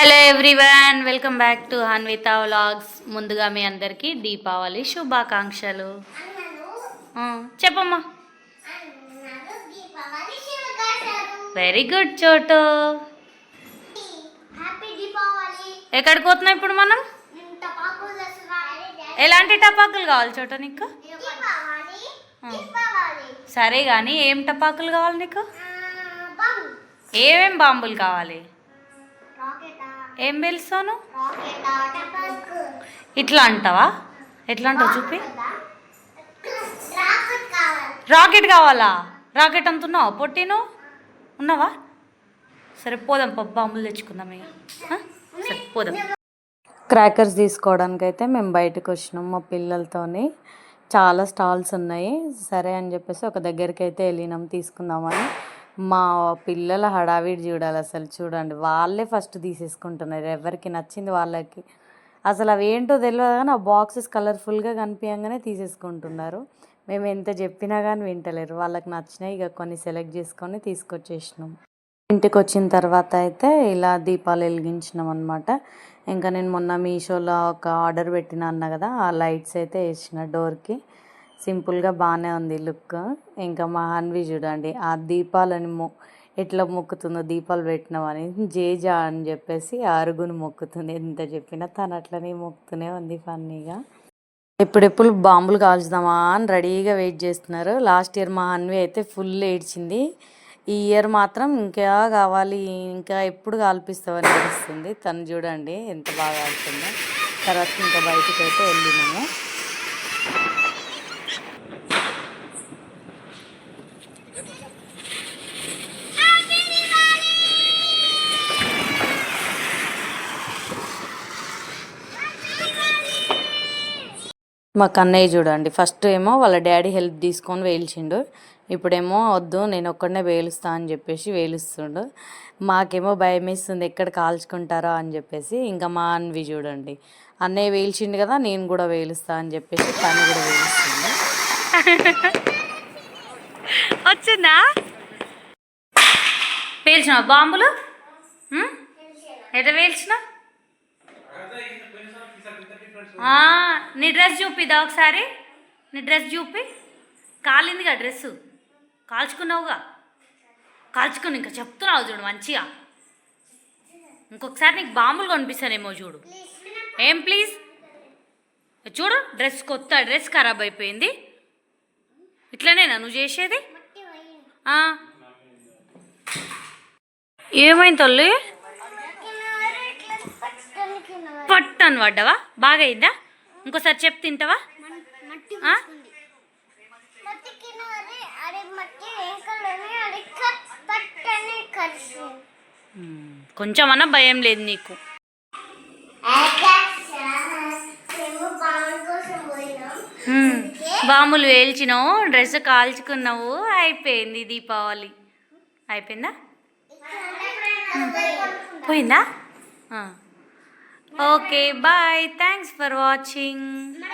Hello everyone welcome back to Hanvitha vlogs. ముందుగా మీ అందరికీ దీపావళి శుభాకాంక్షలు. చెప్పమ్మా. వెరీ గుడ్ చోటు. ఎక్కడికి పోతున్నాం ఇప్పుడు మనం? ఎలాంటి టపాకులు కావాలి చోట నీకు? సరే కానీ ఏం టపాకులు కావాలి నీకు? ఏమేం బాంబులు కావాలి? రాకెటా. ఏం పిలుస్తాను ఇట్లా అంటావా? ఎట్లా అంటావు చూపి. రాకెట్ కావాలి? రాకెట్ కావాలా? రాకెట్ అంత ఉన్నావా పొట్టిను ఉన్నావా? సరే పోదాం పప్పు బాంబులు తెచ్చుకుందాం ఇక? సరే పోదాం. క్రాకర్స్ తీసుకోవడానికి అయితే మేము బయటకు వచ్చినాం మా పిల్లలతోని. చాలా స్టాల్స్ ఉన్నాయి. సరే అని చెప్పేసి ఒక దగ్గరికి అయితే వెళ్ళినాం తీసుకుందామని. మా పిల్లల హడావిడి చూడాలి అసలు చూడండి. వాళ్ళే ఫస్ట్ తీసేసుకుంటున్నారు. ఎవరికి నచ్చింది వాళ్ళకి. అసలు అవి ఏంటో తెలియదు కానీ ఆ బాక్సెస్ కలర్ఫుల్గా కనిపించగానే తీసేసుకుంటున్నారు. మేము ఎంత చెప్పినా కానీ వింటలేరు. వాళ్ళకి నచ్చినాయి ఇక కొన్ని సెలెక్ట్ చేసుకొని తీసుకొచ్చేసినాం. ఇంటికి వచ్చిన తర్వాత అయితే ఇలా దీపాలు వెలిగించినాం అనమాట ఇంకా నేను మొన్న మీషోలో ఒక ఆర్డర్ పెట్టిన అన్న కదా ఆ లైట్స్ అయితే వేసిన డోర్కి సింపుల్గా బాగానే ఉంది లుక్. ఇంకా మా హన్వి చూడండి ఆ దీపాలని మొ ఎట్లా మొక్కుతుందో దీపాలు పెట్టినామని జేజా అని చెప్పేసి ఆ అరుగును మొక్కుతుంది. ఎంత చెప్పినా తను అట్లనే మొక్కుతూనే ఉంది ఫన్నీగా. ఎప్పుడెప్పుడు బాంబులు కాల్చుదామా అని రెడీగా వెయిట్ చేస్తున్నారు. లాస్ట్ ఇయర్ మా అన్వి అయితే ఫుల్ ఏడ్చింది. ఈ ఇయర్ మాత్రం ఇంకా కావాలి ఇంకా ఎప్పుడు కాల్పిస్తామని అనిపిస్తుంది. తను చూడండి ఎంత బాగా కాలుతుందో తర్వాత ఇంకా బయటికి అయితే వెళ్ళినాము. మా కన్నయ్య చూడండి. ఫస్ట్ ఏమో వాళ్ళ డాడీ హెల్ప్ తీసుకొని వేల్చిండు. ఇప్పుడేమో వద్దు నేను ఒక్కడనే వేలుస్తా అని చెప్పేసి వేలుస్తుండు. మాకేమో భయం వేస్తుంది ఎక్కడ కాల్చుకుంటారో అని చెప్పేసి. ఇంకా మా అన్వి చూడండి. అన్నయ్య వేల్చిండు కదా నేను కూడా వేలుస్తా అని చెప్పేసి తను కూడా వేలుస్తుంది. వచ్చిందా? పేల్చిన బాంబులు? ఎట్లా వేల్చినా నీ డ్రెస్ చూపిదా ఒకసారి? నీ డ్రెస్ చూపి. కాలిందిగా డ్రెస్సు. కాల్చుకున్నావుగా? కాల్చుకుని ఇంకా చెప్తున్నావు చూడు మంచిగా. ఇంకొకసారి నీకు బాంబులు కనిపిస్తానేమో చూడు. ఏం ప్లీజ్? చూడు డ్రెస్ కొత్త డ్రెస్ ఖరాబ్ అయిపోయింది. ఇట్లనేనా నువ్వు చేసేది? ఏమైంది తల్లి? పట్టను పడ్డావా? బాగా అయిందా ఇంకోసారి చెప్పు తింటావా. కొంచెమన్నా భయం లేదు నీకు. బాంబులు వేల్చినావు డ్రెస్ కాల్చుకున్నావు అయిపోయింది దీపావళి. అయిపోయిందా? పోయిందా? Okay, bye. Thanks for watching.